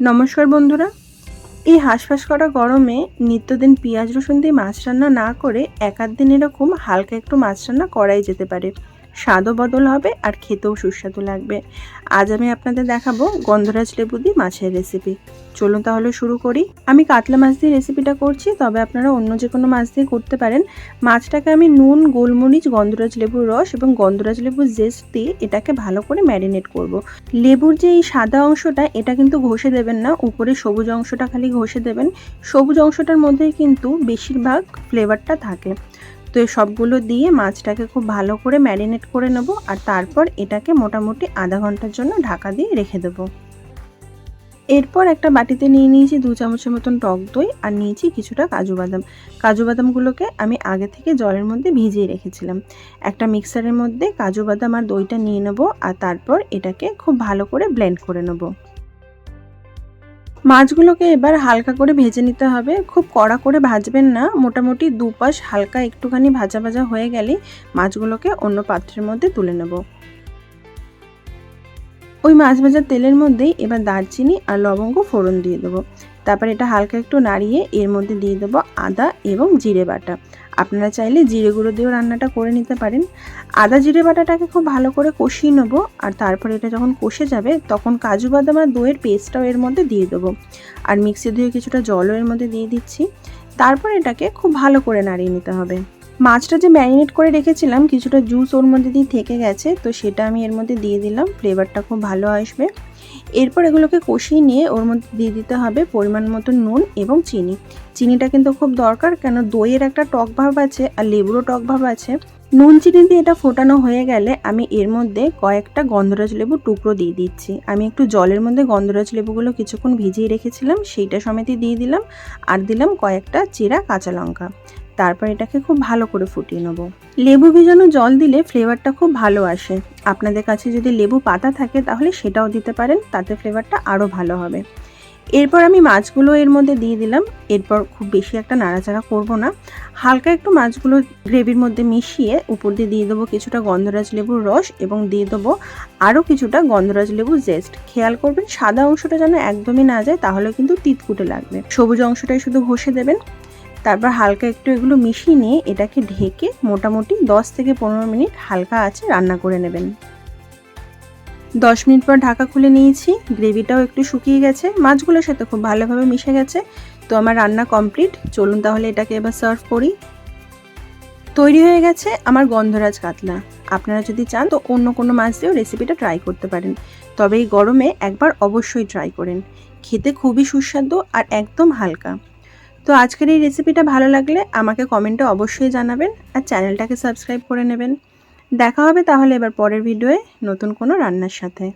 নমস্কার বন্ধুরা। এই হাঁসফাঁস করা গরমে নিত্যদিন পেঁয়াজ রসুন দিয়ে মাছ রান্না না করে এক দিন এরকম হালকা একটু মাছ রান্না করাই যেতে পারে। স্বাদও বদল হবে আর খেতেও সুস্বাদু লাগবে। আজ আমি আপনাদের দেখাবো গন্ধরাজ লেবু দিয়ে মাছের রেসিপি চলুন তাহলে শুরু করি। আমি কাতলা মাছ দিয়ে রেসিপিটা করছি, তবে আপনারা অন্য যে কোনো মাছ দিয়ে করতে পারেন। মাছটাকে আমি নুন, গোলমরিচ, গন্ধরাজ লেবুর রস এবং গন্ধরাজ লেবুর জেস্ট দিয়ে এটাকে ভালো করে ম্যারিনেট করব। লেবুর যে এই সাদা অংশটা, এটা কিন্তু ঘষে দেবেন না, উপরে সবুজ অংশটা খালি ঘষে দেবেন। সবুজ অংশটার মধ্যেই কিন্তু বেশিরভাগ ফ্লেভারটা থাকে। তো সবগুলো দিয়ে মাছটাকে খুব ভালো করে ম্যারিনেট করে নেব আর তারপর এটাকে মোটামুটি আধা ঘণ্টার জন্য ঢাকা দিয়ে রেখে দেবো। এরপর একটা বাটিতে নিয়ে নিয়েছি দু চামচের মতন টক দই আর নিয়েছি কিছুটা কাজু বাদাম। কাজু বাদামগুলোকে আমি আগে থেকে জলের মধ্যে ভিজিয়ে রেখেছিলাম। একটা মিক্সারের মধ্যে কাজু বাদাম আর দইটা নিয়ে নেব আর তারপর এটাকে খুব ভালো করে ব্লেন্ড করে নেব। মাছগুলোকে এবার হালকা করে ভেজে নিতে হবে। খুব কড়া করে ভাজবেন না, মোটামুটি দুপাশ হালকা একটুখানি ভাজা ভাজা হয়ে গেলে মাছগুলোকে অন্য পাত্রের মধ্যে তুলে নেব। ওই মাছ ভাজার তেলের মধ্যেই এবার দারচিনি আর লবঙ্গ ফোড়ন দিয়ে দেবো। তারপর এটা হালকা একটু নাড়িয়ে এর মধ্যে দিয়ে দেবো আদা এবং জিরে বাটা। আপনারা চাইলে জিরে গুঁড়ো দিয়েও রান্নাটা করে নিতে পারেন। আদা জিরে বাটাটাকে খুব ভালো করে কষিয়ে নেব আর তারপর এটা যখন কষে যাবে তখন কাজু বাদাম আর দইয়ের পেস্টটাও এর মধ্যে দিয়ে দেবো। আর মিক্সি ধুয়ে কিছুটা জলও এর মধ্যে দিয়ে দিচ্ছি। তারপর এটাকে খুব ভালো করে নাড়িয়ে নিতে হবে। মাছটা যে ম্যারিনেট করে রেখেছিলাম, কিছুটা জুস ওর মধ্যে দিয়ে থেকে গেছে, তো সেটা আমি এর মধ্যে দিয়ে দিলাম, ফ্লেভারটা খুব ভালো আসবে। এরপর এগুলোকে কষিয়ে নিয়ে ওর মধ্যে দিয়ে দিতে হবে পরিমাণ মতো নুন এবং চিনি। চিনিটা কিন্তু খুব দরকার, কেন দইয়ের একটা টক ভাব আছে আর লেবুরও টক ভাব আছে। নুন চিনি দিয়ে এটা ফোটানো হয়ে গেলে আমি এর মধ্যে কয়েকটা গন্ধরাজ লেবু টুকরো দিয়ে দিচ্ছি। আমি একটু জলের মধ্যে গন্ধরাজ লেবুগুলো কিছুক্ষণ ভিজিয়ে রেখেছিলাম, সেইটা সমেতই দিয়ে দিলাম, আর দিলাম কয়েকটা চিরা কাঁচা লঙ্কা। তারপর এটাকে খুব ভালো করে ফুটিয়ে নেব। লেবু ভিজানো জল দিলে ফ্লেভারটা খুব ভালো আসে। আপনাদের কাছে যদি লেবু পাতা থাকে তাহলে সেটাও দিতে পারেন, তাতে ফ্লেভারটা আরও ভালো হবে। এরপর আমি মাছগুলো এর মধ্যে দিয়ে দিলাম। এরপর খুব বেশি একটা নাড়াচাড়া করব না। হালকা একটু মাছগুলো গ্রেভির মধ্যে মিশিয়ে উপর দিয়ে দিয়ে দেবো কিছুটা গন্ধরাজ লেবুর রস এবং দিয়ে দেবো আরও কিছুটা গন্ধরাজ লেবুর জেস্ট খেয়াল করবেন, সাদা অংশটা যেন একদমই না যায় তাহলে কিন্তু তিতকুটে লাগবে। সবুজ অংশটাই শুধু ঘষে দেবেন। তারপর হালকা একটু এগুলো মিশিয়ে নিয়ে এটাকে ঢেকে মোটামুটি দশ থেকে পনেরো মিনিট হালকা আছে রান্না করে নেবেন। দশ মিনিট পর ঢাকা খুলে নিয়েছি, গ্রেভিটাও একটু শুকিয়ে গেছে, মাছগুলোর সাথে খুব ভালোভাবে মিশে গেছে। তো আমার রান্না কমপ্লিট, চলুন তাহলে এটাকে এবার সার্ভ করি। তৈরি হয়ে গেছে আমার গন্ধরাজ কাতলা। আপনারা যদি চান তো অন্য কোনো মাছ দিয়েও রেসিপিটা ট্রাই করতে পারেন। তবে এই গরমে একবার অবশ্যই ট্রাই করেন। খেতে খুবই সুস্বাদু আর একদম হালকা। তো আজকের এই রেসিপিটা ভালো লাগলে আমাকে কমেন্টে অবশ্যই জানাবেন আর চ্যানেলটাকে সাবস্ক্রাইব করে নেবেন। দেখা হবে তাহলে এবার পরের ভিডিওয়ে নতুন কোনো রান্নার সাথে।